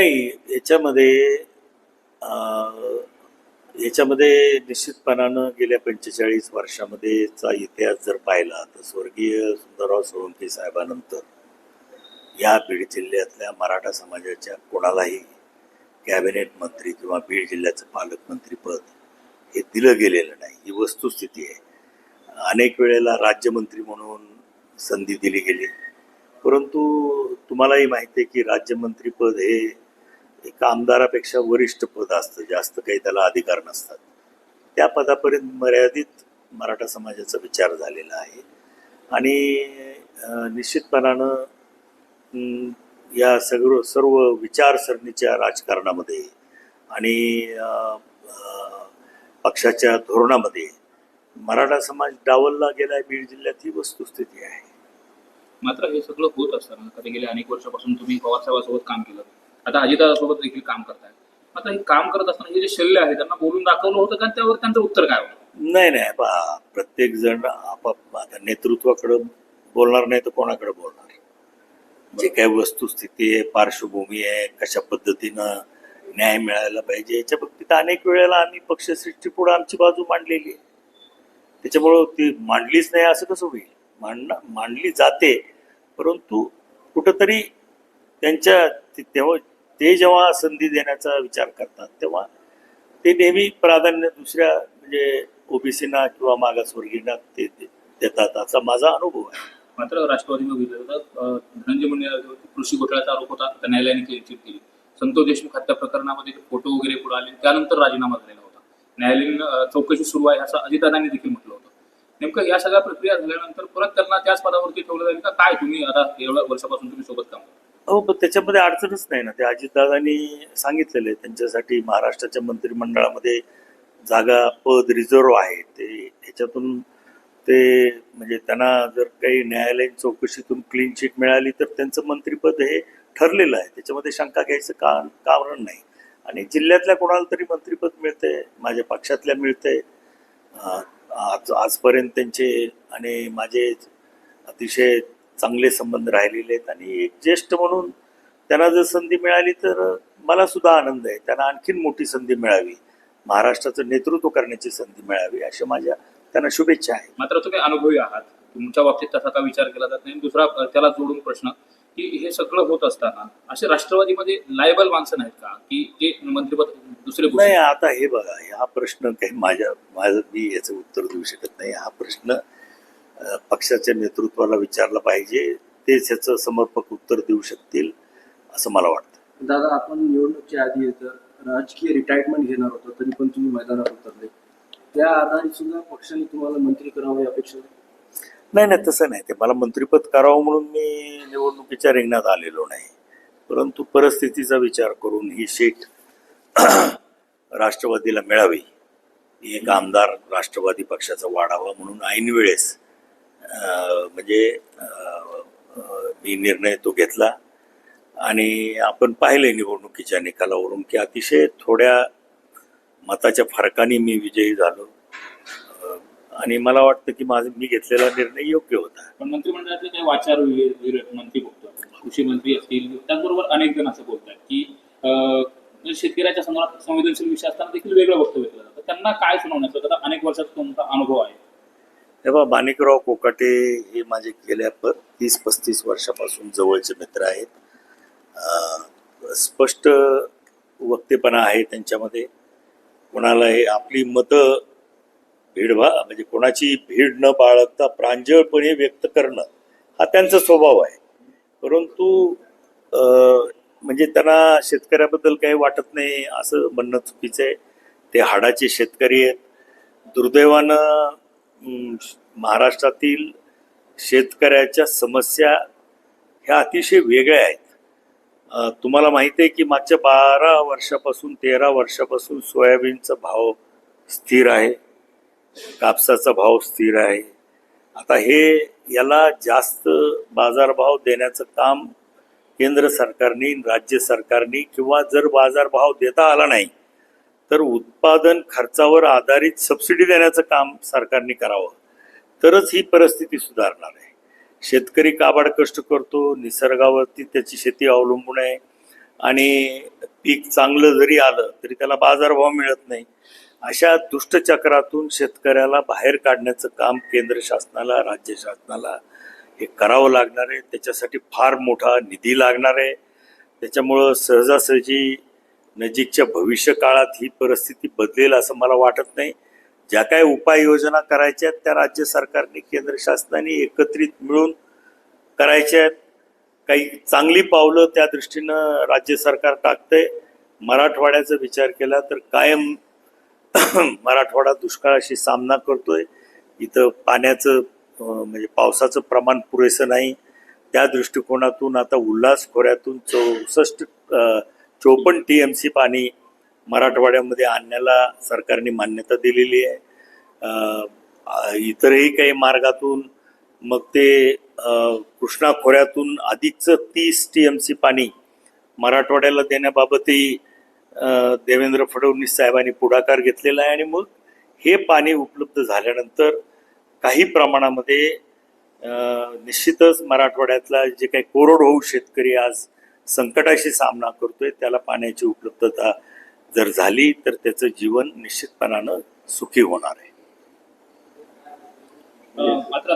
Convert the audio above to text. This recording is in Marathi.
नाही याच्यामध्ये याच्यामध्ये निश्चितपणानं गेल्या पंचेचाळीस वर्षामध्येचा इतिहास जर पाहिला तर स्वर्गीय सुंदरराव सोळंकी साहेबानंतर या बीड जिल्ह्यातल्या मराठा समाजाच्या कोणालाही कॅबिनेट मंत्री किंवा बीड जिल्ह्याचं पालकमंत्रीपद हे दिलं गेलेलं नाही. ही वस्तुस्थिती आहे. अनेक वेळेला राज्यमंत्री म्हणून संधी दिली गेली. परंतु तुम्हालाही माहिती आहे की राज्यमंत्रीपद हे एका आमदारापेक्षा वरिष्ठ पद असतं जास्त काही त्याला अधिकार नसतात. त्या पदापर्यंत मर्यादित मराठा समाजाचा विचार झालेला आहे. आणि निश्चितपणानं या सगळं सर्व विचारसरणीच्या राजकारणामध्ये आणि पक्षाच्या धोरणामध्ये मराठा समाज डावलला गेला बीड जिल्ह्यात ही वस्तुस्थिती आहे. मात्र हे सगळं होत असताना आता गेल्या अनेक वर्षापासून तुम्ही पवारसाहेबांसोबत काम केलं. आता अजितासोबत देखील काम करताय आता हे काम करत असताना हे जे शल्य आहे त्यांना बोलून दाखवलं होतं का? त्यावर त्यांचं उत्तर काय होतं? नाही नाही प्रत्येक जण आपाप आता नेतृत्वाकडं बोलणार नाही तर कोणाकडे बोलणार जे काही वस्तुस्थिती आहे पार्श्वभूमी आहे कशा पद्धतीनं न्याय मिळायला पाहिजे याच्या बाबतीत अनेक वेळेला आम्ही पक्षश्रेष्ठी पुढे आमची बाजू मांडलेली आहे. त्याच्यामुळं ती मांडलीच नाही असं कसं होईल? मांड मांडली जाते परंतु कुठंतरी त्यांच्या तेव्हा ते जेव्हा संधी देण्याचा विचार करतात तेव्हा ते नेहमी प्राधान्य दुसऱ्या म्हणजे ओबीसीना किंवा मागासवर्गीयांना ते देतात. असा माझा अनुभव आहे. मात्र राष्ट्रवादीनं धनंजय मुंडे कृषी घोटाळ्याचा आरोप होता तर न्यायालयाने क्लीन चिट केली. संतोष देशमुख हत्या प्रकरणामध्ये फोटो वगैरे पुढे आले. त्यानंतर राजीनामा झालेला होता. न्यायालयीन चौकशी सुरू आहे असं अजितदादांनी देखील म्हटलं होतं. नेमकं या सगळ्या प्रक्रिया झाल्यानंतर परत त्यांना त्याच पदावरती ठेवलं जाईल का? काय? तुम्ही आता एवढ्या वर्षापासून तुम्ही सोबत काम करता? हो पण त्याच्यामध्ये अडचणच नाही ना. ते अजितदादांनी सांगितलेलं आहे त्यांच्यासाठी महाराष्ट्राच्या मंत्रिमंडळामध्ये जागा पद रिझर्व आहे ते ह्याच्यातून ते म्हणजे त्यांना जर काही न्यायालयीन चौकशीतून क्लीन चिट मिळाली तर त्यांचं मंत्रिपद हे ठरलेलं आहे. त्याच्यामध्ये शंका घ्यायचं का कारण नाही. आणि जिल्ह्यातल्या कोणाला तरी मंत्रिपद मिळतंय माझ्या पक्षातल्या मिळतंय. आज आजपर्यंत त्यांचे आणि माझे अतिशय चांगले संबंध राहिलेले आहेत आणि एक ज्येष्ठ म्हणून त्यांना जर संधी मिळाली तर मला सुद्धा आनंद आहे. त्यांना आणखीन मोठी संधी मिळावी. महाराष्ट्राचं नेतृत्व करण्याची संधी मिळावी अशा माझ्या त्यांना शुभेच्छा आहेत. मात्र तुम्ही अनुभवी आहात. तुमच्या बाबतीत तसा का विचार केला जात नाही. दुसरा त्याला जोडून प्रश्न की हे सगळं होत असताना असे राष्ट्रवादीमध्ये लायबल माणसं नाहीत का? की जे मंत्रिपद दुसरे? नाही आता हे बघा हा प्रश्न काही माझ्या माझं मी याचं उत्तर देऊ शकत नाही. हा प्रश्न पक्षाच्या नेतृत्वाला विचारला पाहिजे तेच ह्याचं समर्पक उत्तर देऊ शकतील असं मला वाटतं. दादा आपण निवडणुकीच्या आधी तर राजकीय रिटायरमेंट घेणार होतो तरी पण तुम्ही मैदानात उतरले. त्या आधारे सुद्धा पक्षाने तुम्हाला मंत्री करावं अपेक्षा. नाही नाही तसं नाही. ते मला मंत्रिपद करावं म्हणून मी निवडणुकीच्या रिंगणात आलेलो नाही. परंतु परिस्थितीचा विचार करून ही सीट राष्ट्रवादीला मिळावी. एक आमदार राष्ट्रवादी पक्षाचा वाढावा म्हणून ऐन वेळेस म्हणजे मी निर्णय तो घेतला. आणि आपण पाहिले निवडणुकीच्या निकालावरून की अतिशय थोड्या मताच्या फरकाने मी विजयी झालो. आणि मला वाटतं की माझं मी घेतलेला निर्णय योग्य होता. पण मंत्रिमंडळातले काही वाचार मंत्री बघतो कृषी मंत्री असतील त्याचबरोबर अनेक जण असं बोलतात की शेतकऱ्याच्या संदर्भात संवेदनशील विषय असताना देखील वेगळं वक्तव्य केलं जातं. त्यांना काय सुनावण्याचं? आता अनेक वर्षाचा तुमचा अनुभव आहे. तेव्हा माणिकराव कोकाटे हे माझे गेल्या तीस पस्तीस वर्षापासून जवळचे मित्र आहेत. स्पष्ट वक्तेपणा आहे त्यांच्यामध्ये. कोणाला हे आपली मतं भीडभा म्हणजे कोणाची भीड न बाळगता प्रांजळपणे व्यक्त करणं हा त्यांचा स्वभाव आहे. परंतु म्हणजे त्यांना शेतकऱ्याबद्दल काही वाटत नाही असं म्हणणं चुकीचं आहे. ते हाडाचे शेतकरी आहेत. दुर्दैवानं महाराष्ट्रातील शेतकऱ्याच्या समस्या ह्या अतिशय वेगळ्या आहेत. तुम्हाला माहिती आहे की मागच्या बारा वर्षापासून तेरा वर्षापासून सोयाबीनचा भाव स्थिर आहे. कापसाचा भाव स्थिर आहे. आता हे याला जास्त बाजारभाव देण्याचं काम केंद्र सरकारने राज्य सरकारने किंवा जर बाजारभाव देता आला नाही तर उत्पादन खर्चावर आधारित सबसिडी देण्याचं काम सरकारने करावं. तरच ही परिस्थिती सुधारणार आहे. शेतकरी काबाड कष्ट करतो निसर्गावरती त्याची शेती अवलंबून आहे आणि पीक चांगलं जरी आलं तरी त्याला बाजारभाव मिळत नाही. अशा दुष्टचक्रातून शेतकऱ्याला बाहेर काढण्याचं काम केंद्र शासनाला राज्य शासनाला हे करावं लागणार आहे. त्याच्यासाठी फार मोठा निधी लागणार आहे. त्याच्यामुळं सहजासहजी नजीकच्या भविष्य काळात ही परिस्थिती बदलेल असं मला वाटत नाही. ज्या काही उपाययोजना करायच्या आहेत त्या राज्य सरकारने केंद्र शासनाने एकत्रित मिळून करायच्या आहेत. काही चांगली पावलं त्या दृष्टीनं राज्य सरकार टाकतंय. मराठवाड्याचा विचार केला तर कायम मराठवाडा दुष्काळाशी सामना करतोय. इथं पाण्याचं म्हणजे पावसाचं प्रमाण पुरेसं नाही. त्या दृष्टिकोनातून आता उल्हास खोऱ्यातून चौसष्ट चोपन्न टी एम सी पाणी मराठवाड्यामध्ये आणण्याला सरकारने मान्यता दिलेली आहे. इतरही काही मार्गातून मग ते कृष्णा खोऱ्यातून अधिकचं तीस टी एम सी पाणी मराठवाड्याला देण्याबाबतही देवेंद्र फडणवीस साहेबांनी पुढाकार घेतलेला आहे आणि मग हे पाणी उपलब्ध झाल्यानंतर काही प्रमाणामध्ये निश्चितच मराठवाड्यातला जे काही कोरडवाहू शेतकरी आज संकटाशी सामना करतोय त्याला पाण्याची उपलब्धता जर झाली तर त्याचं जीवन निश्चितपणानं सुखी होणार आहे. मात्र